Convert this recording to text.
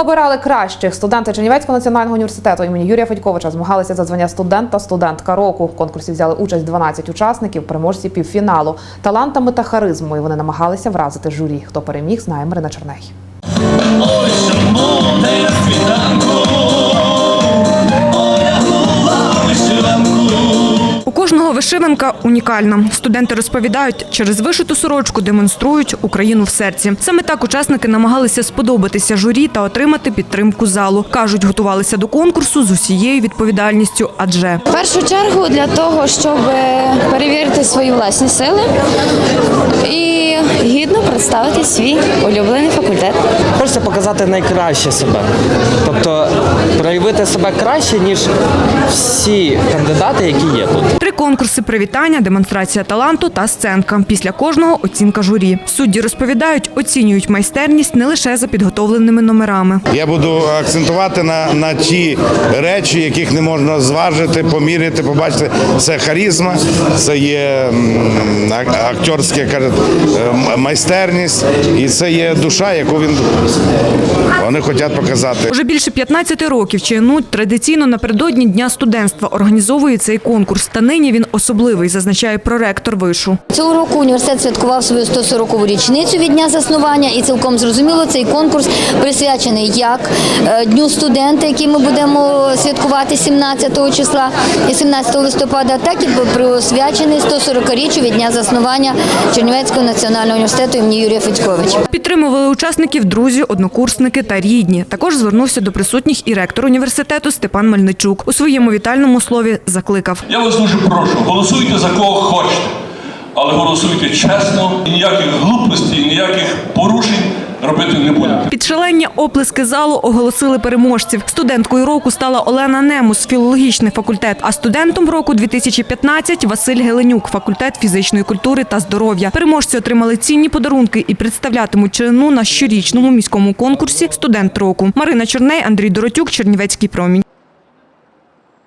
Обирали кращих. Студенти Чернівецького національного університету імені Юрія Федьковича змагалися за звання студент та студентка року. В конкурсі взяли участь 12 учасників, переможці півфіналу. Талантами та харизмою вони намагалися вразити журі. Хто переміг, знає Марина Черней. У кожного вишиванка унікальна. Студенти розповідають, через вишиту сорочку демонструють Україну в серці. Саме так учасники намагалися сподобатися журі та отримати підтримку залу. кажуть, готувалися до конкурсу з усією відповідальністю, адже В першу чергу для того, щоб перевірити свої власні сили і гідно представити свій улюблений факультет. Хочеться показати найкраще себе. Тобто проявити себе краще, ніж всі кандидати, які є тут. три конкурси привітання, демонстрація таланту та сценка. Після кожного оцінка журі. Судді розповідають, оцінюють майстерність не лише за підготовленими номерами. Я буду акцентувати на, на ті речі, яких не можна зважити, поміряти, побачити. Це харізма, це є акторська кажуть, майстерність, і це є душа, яку він вони хочуть показати. Уже більше 15 років ЧНУ традиційно напередодні Дня студентства організовує цей конкурс. Та нині він особливий, зазначає проректор вишу. Цього року університет святкував свою 140-ву річницю від дня заснування, і цілком зрозуміло, цей конкурс присвячений як е, Дню студента, який ми будемо святкувати 17 числа і 17 листопада, так і присвячений 140-річчю від дня заснування Чернівецького національного університету імені Юрія Федьковича. Підтримували учасників друзі, однокурсники та рідні. Також звернувся до присутніх і ректор університету Степан Мельничук. У своєму вітальному слові закликав. Я вас дуже прошу, голосуйте за кого хочете, але голосуйте чесно, ніяких глупостей, ніяких порушень робити не будете. Під шалення оплески залу оголосили переможців. Студенткою року стала Олена Немус, філологічний факультет, а студентом року 2015 – Василь Геленюк, факультет фізичної культури та здоров'я. Переможці отримали цінні подарунки і представлятимуть чину на щорічному міському конкурсі «Студент року». Марина Чорней, Андрій Доротюк, Чернівецький промінь.